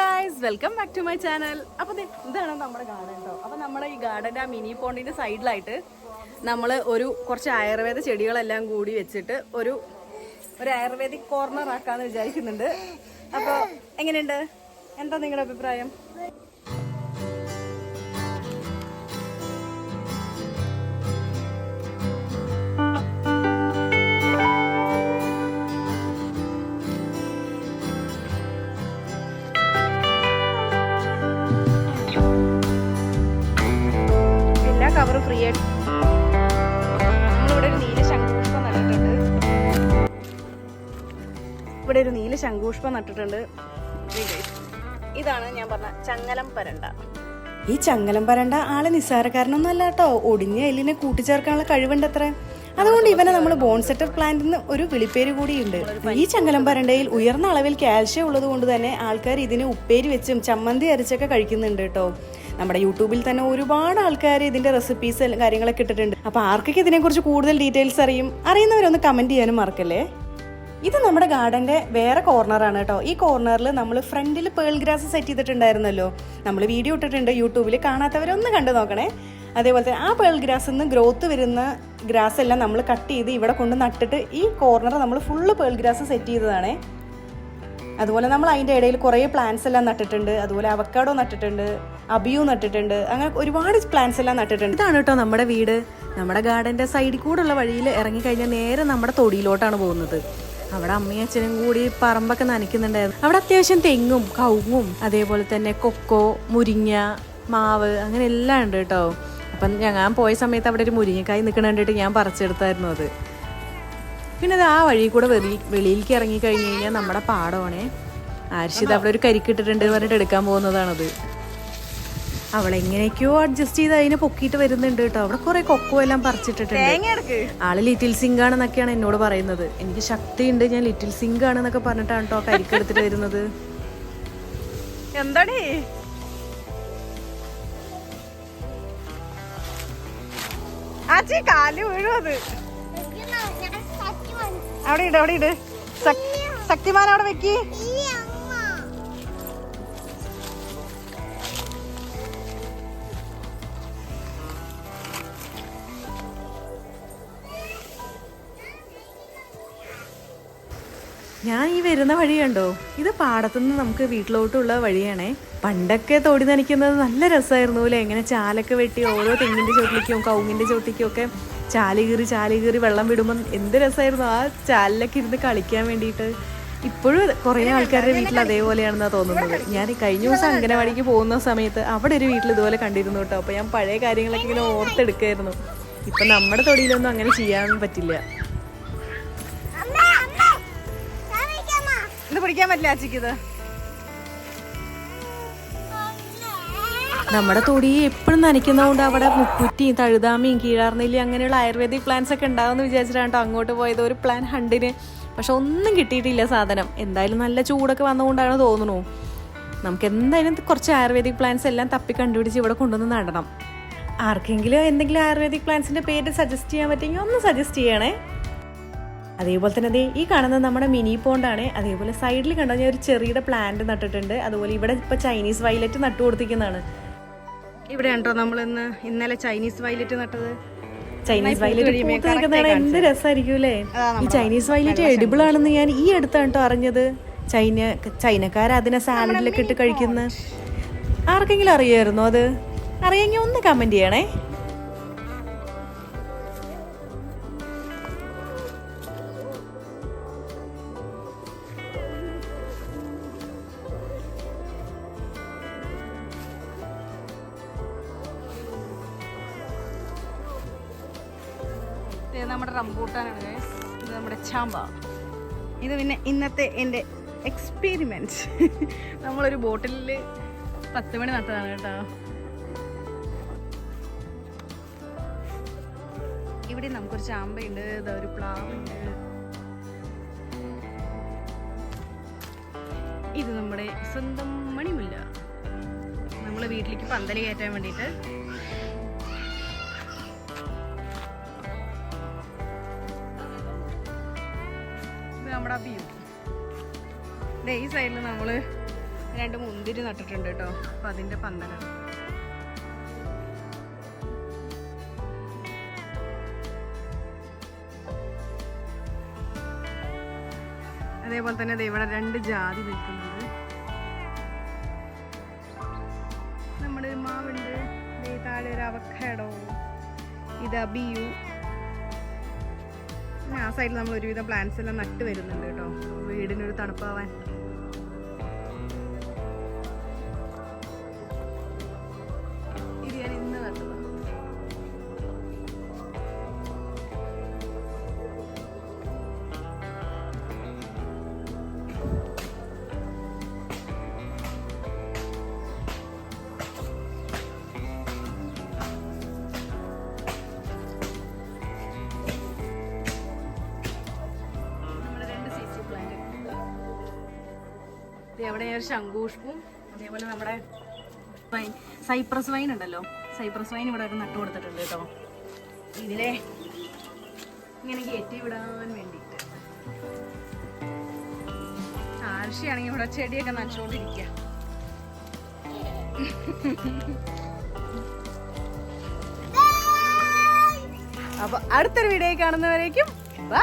Guys welcome back to my channel അപ്പോൾ ഇതാണ് നമ്മുടെ ഗാർഡൻ കേട്ടോ അപ്പോൾ നമ്മുടെ ഈ ഗാർഡന്റെ ആ മിനി പോണ്ടിന്റെ സൈഡിലായിട്ട് നമ്മൾ ഒരു കുറച്ച് ആയുർവേദ ചെടികളെല്ലാം കൂടി വെച്ചിട്ട് ഒരു ഒരു ആയുർവേദിക് കോർണർ ആക്കാന്ന് വിചാരിക്കുന്നുണ്ട്. അപ്പോൾ എങ്ങനെയുണ്ട്? എന്താ നിങ്ങളുടെ അഭിപ്രായം? ഫ്രീ ഇവിടെ ഒരു നീല ശംഖുപുഷ്പം നട്ടിട്ടുണ്ട്. ഇതാണ് ഞാൻ പറഞ്ഞ ചങ്ങലം പരണ്ട. ഈ ചങ്ങലം പരണ്ട ആൾ നിസ്സാരക്കാരനൊന്നും അല്ല കേട്ടോ. ഒടിഞ്ഞ എല്ലിനെ കൂട്ടിച്ചേർക്കാനുള്ള കഴിവുണ്ട് അത്ര അതുകൊണ്ട് ഇവനെ നമ്മൾ ബോൺസെറ്റർ പ്ലാന്റിന് ഒരു വിളിപ്പേര് കൂടിയുണ്ട്. ഈ ചങ്ങലം പരണ്ടയിൽ ഉയർന്ന അളവിൽ കാൽഷ്യം ഉള്ളത് കൊണ്ട് തന്നെ ആൾക്കാർ ഇതിന് ഉപ്പേരി വെച്ചും ചമ്മന്തി അരച്ചൊക്കെ കഴിക്കുന്നുണ്ട് കേട്ടോ നമ്മുടെ യൂട്യൂബിൽ തന്നെ ഒരുപാട് ആൾക്കാർ ഇതിന്റെ റെസിപ്പീസ് കാര്യങ്ങളൊക്കെ ഇട്ടിട്ടുണ്ട്. അപ്പൊ ആർക്കൊക്കെ ഇതിനെക്കുറിച്ച് കൂടുതൽ ഡീറ്റെയിൽസ് അറിയും? അറിയുന്നവരൊന്ന് കമന്റ് ചെയ്യാനും മറക്കല്ലേ? ഇത് നമ്മുടെ ഗാർഡന്റെ വേറെ കോർണറാണ് കേട്ടോ ഈ കോർണറിൽ നമ്മൾ ഫ്രണ്ടിൽ പേൾ ഗ്രാസ് സെറ്റ് ചെയ്തിട്ടുണ്ടായിരുന്നല്ലോ. നമ്മൾ വീഡിയോ ഇട്ടിട്ടുണ്ട് യൂട്യൂബിൽ കാണാത്തവരൊന്ന് കണ്ടു നോക്കണേ. അതേപോലെ തന്നെ ആ പേൾ നിന്ന് ഗ്രോത്ത് വരുന്ന ഗ്രാസ് എല്ലാം നമ്മൾ കട്ട് ചെയ്ത് ഇവിടെ കൊണ്ട് നട്ടിട്ട് ഈ കോർണർ നമ്മൾ ഫുള്ള് പേൾ ഗ്രാസ് സെറ്റ് ചെയ്തതാണേ. അതുപോലെ നമ്മൾ അതിന്റെ ഇടയിൽ കുറേ പ്ലാന്റ്സ് എല്ലാം നട്ടിട്ടുണ്ട്. അതുപോലെ അവക്കാഡോ നട്ടിട്ടുണ്ട് അബിയു നട്ടിട്ടുണ്ട്. അങ്ങനെ ഒരുപാട് പ്ലാന്റ്സ് എല്ലാം നട്ടിട്ടുണ്ട്. ഇതാണ് കേട്ടോ നമ്മുടെ വീട്. നമ്മുടെ ഗാർഡന്റെ സൈഡിൽ കൂടെയുള്ള വഴിയിൽ ഇറങ്ങിക്കഴിഞ്ഞാൽ നേരെ നമ്മുടെ തൊടിയിലോട്ടാണ് പോകുന്നത്. അവിടെ അമ്മയും അച്ഛനും കൂടി പറമ്പൊക്കെ നനയ്ക്കുന്നുണ്ടായിരുന്നു. അവിടെ അത്യാവശ്യം തെങ്ങും കവുങ്ങും അതേപോലെ തന്നെ കൊക്കോ മുരിങ്ങ മാവ് അങ്ങനെ എല്ലാം ഉണ്ട് കേട്ടോ. അപ്പം ഞാൻ പോയ സമയത്ത് അവിടെ ഒരു മുരിങ്ങക്കായ് നിൽക്കണ കണ്ടിട്ട് ഞാൻ പറിച്ചെടുത്തായിരുന്നു അത്. പിന്നെ അത് ആ വഴി കൂടെ വെളി വെളിയിലേക്ക് ഇറങ്ങി കഴിഞ്ഞ് കഴിഞ്ഞാൽ നമ്മുടെ പാടമാണേ. ആർഷിത് അവിടെ ഒരു കരിക്കിട്ടിട്ടുണ്ട് പറഞ്ഞിട്ട് എടുക്കാൻ പോകുന്നതാണത്. അവൾ എങ്ങനെയൊക്കെയോ അഡ്ജസ്റ്റ് ചെയ്ത് അതിനെ പൊക്കിയിട്ട് വരുന്നുണ്ട് കേട്ടോ. അവിടെ കുറെ കൊക്കോ എല്ലാം പറിച്ചിട്ടിട്ടുണ്ട്. ആൾ ലിറ്റിൽ സിംഗ് ആണെന്നൊക്കെയാണ് എന്നോട് പറയുന്നത്. എനിക്ക് ശക്തിയുണ്ട് ഞാൻ ലിറ്റിൽ സിംഗ് ആണെന്നൊക്കെ പറഞ്ഞിട്ടാണ് കേട്ടോ കരിക്കെടുത്തിട്ട് വരുന്നത്. എന്താടേ? ആച്ചി കാൽ വീഴും അത്. അവിടെ ഇട് അവിടെ ഇട്. ശക്തിമാൻ അവിടെ വെക്കി. ഞാൻ ഈ വരുന്ന വഴി ഇത് പാടത്തുനിന്ന് നമുക്ക് വീട്ടിലോട്ടുള്ള വഴിയാണേ. പണ്ടൊക്കെ തോടി നനയ്ക്കുന്നത് നല്ല രസമായിരുന്നു അല്ലേ? എങ്ങനെ ചാലൊക്കെ വെട്ടി ഓരോ തെങ്ങിന്റെ ചോട്ടിലേക്കും കൗങ്ങിന്റെ ചോട്ടിലേക്കും ഒക്കെ ചാൽ കീറി ചാൽ കീറി വെള്ളം വിടുമ്പം എന്ത് രസമായിരുന്നു ആ ചാലിലൊക്കെ ഇരുന്ന് കളിക്കാൻ വേണ്ടിയിട്ട്. ഇപ്പോഴും കുറേ ആൾക്കാരുടെ വീട്ടിൽ അതേപോലെയാണെന്നാണ് തോന്നുന്നത്. ഞാൻ ഈ കഴിഞ്ഞ ദിവസം അംഗനവാടിക്ക് പോകുന്ന സമയത്ത് അവിടെ ഒരു വീട്ടിൽ ഇതുപോലെ കണ്ടിരുന്നു കേട്ടോ. അപ്പോൾ ഞാൻ പഴയ കാര്യങ്ങളൊക്കെ ഇങ്ങനെ ഓർത്തെടുക്കായിരുന്നു. ഇപ്പം നമ്മുടെ തൊടിയിലൊന്നും അങ്ങനെ ചെയ്യാൻ പറ്റില്ല. ഇത് പിടിക്കാൻ പറ്റില്ല ആച്ചിക്ക് നമ്മുടെ തൊടി എപ്പോഴും നനയ്ക്കുന്നതുകൊണ്ട് അവിടെ മുക്കുറ്റിയും തഴുതാമയും കീഴാർന്നില്ല അങ്ങനെയുള്ള ആയുർവേദിക് പ്ലാൻസ് ഒക്കെ ഉണ്ടാവുമെന്ന് വിചാരിച്ചിട്ടാണ് കേട്ടോ അങ്ങോട്ട് പോയത്. ഒരു പ്ലാൻ ഹണ്ടിന് പക്ഷെ ഒന്നും കിട്ടിയിട്ടില്ല സാധനം. എന്തായാലും നല്ല ചൂടൊക്കെ വന്നുകൊണ്ടാണ് തോന്നുന്നു. നമുക്ക് എന്തായാലും കുറച്ച് ആയുർവേദിക് പ്ലാൻസ് എല്ലാം തപ്പി കണ്ടുപിടിച്ച് ഇവിടെ കൊണ്ടുവന്ന് നടണം. ആർക്കെങ്കിലും എന്തെങ്കിലും ആയുർവേദിക് പ്ലാൻസിന്റെ പേര് സജസ്റ്റ് ചെയ്യാൻ പറ്റുമെങ്കിൽ ഒന്ന് സജസ്റ്റ് ചെയ്യണേ. അതേപോലെ തന്നെ അതേ ഈ കാണുന്നത് നമ്മുടെ മിനി പോണ്ടാണ് അതേപോലെ സൈഡിൽ കണ്ടോ ഞാൻ ഒരു ചെറിയ പ്ലാന്റ് നട്ടിട്ടുണ്ട്. അതുപോലെ ഇവിടെ ഇപ്പൊ ചൈനീസ് വയലറ്റ് നട്ടു കൊടുത്തിരിക്കുന്നതാണ് ഇവിടെ ഉണ്ടോ നമ്മൾ ഇന്ന് ഇന്നലെ ചൈനീസ് വയലറ്റ് നട്ടത് ചൈനീസ് വയലറ്റ് എന്ത് രസമായിരിക്കും അല്ലേ? ഈ ചൈനീസ് വയലറ്റ് എഡിബിൾ ആണെന്ന് ഞാൻ ഈ അടുത്താണ് കേട്ടോ അറിഞ്ഞത്. ചൈന ചൈനക്കാർ അതിനെ സാലഡിലൊക്കെ ഇട്ട് കഴിക്കുന്ന ആർക്കെങ്കിലും അറിയായിരുന്നോ അത്? അറിയാമെങ്കിൽ ഒന്ന് കമന്റ് ചെയ്യണേ. ഇത് നമ്മുടെ റംബൂട്ടാനാണ്. ഇത് നമ്മുടെ ചാമ്പ. ഇത് പിന്നെ ഇന്നത്തെ എന്റെ എക്സ്പീരിമെന്റ് നമ്മളൊരു ബോട്ടിലിൽ പത്ത് മണി നട്ടതാണ് കേട്ടോ. ഇവിടെ നമുക്കൊരു ചാമ്പയുണ്ട് ഇതാ ഒരു പ്ലാവുണ്ട്. ഇത് നമ്മുടെ സ്വന്തം മണിമില്ല. നമ്മൾ വീട്ടിലേക്ക് പന്തൽ കയറ്റാൻ വേണ്ടിയിട്ട് നമ്മുടെ വ്യൂ ഈ സൈഡിൽ നമ്മൾ രണ്ട് മുന്തിരി നട്ടിട്ടുണ്ട് കേട്ടോ അപ്പം അതിന്റെ പന്തലാണ്. അതേപോലെ തന്നെ ഇവിടെ രണ്ട് ജാതി നിൽക്കുന്നുണ്ട്. നമ്മുടെ മാവുണ്ട്. താഴെ ഒരു അവക്കാടോ ഇത് പിന്നെ ആ സൈഡിൽ നമ്മൾ ഒരുവിധം പ്ലാന്റ്സ് എല്ലാം നട്ട് വരുന്നുണ്ട് കേട്ടോ. വീടിനൊരു തണുപ്പാവാൻ. എവിടെ ഒരു ശംഖുഷ്പും അതേപോലെ നമ്മുടെ വൈൻ സൈപ്രസ് വൈൻ ഉണ്ടല്ലോ. സൈപ്രസ് വൈൻ ഇവിടെ നട്ടു കൊടുത്തിട്ടുണ്ട് കേട്ടോ. ഇതിലെ ഇങ്ങനെ കയറ്റി വിടാൻ വേണ്ടിയിട്ട്. ആഴ്ചയാണെങ്കിൽ ഇവിടെ ചെടിയൊക്കെ നനച്ചുകൊണ്ടിരിക്കുക അപ്പൊ അടുത്തൊരു വീഡിയോ കാണുന്നവരേക്കും ബൈ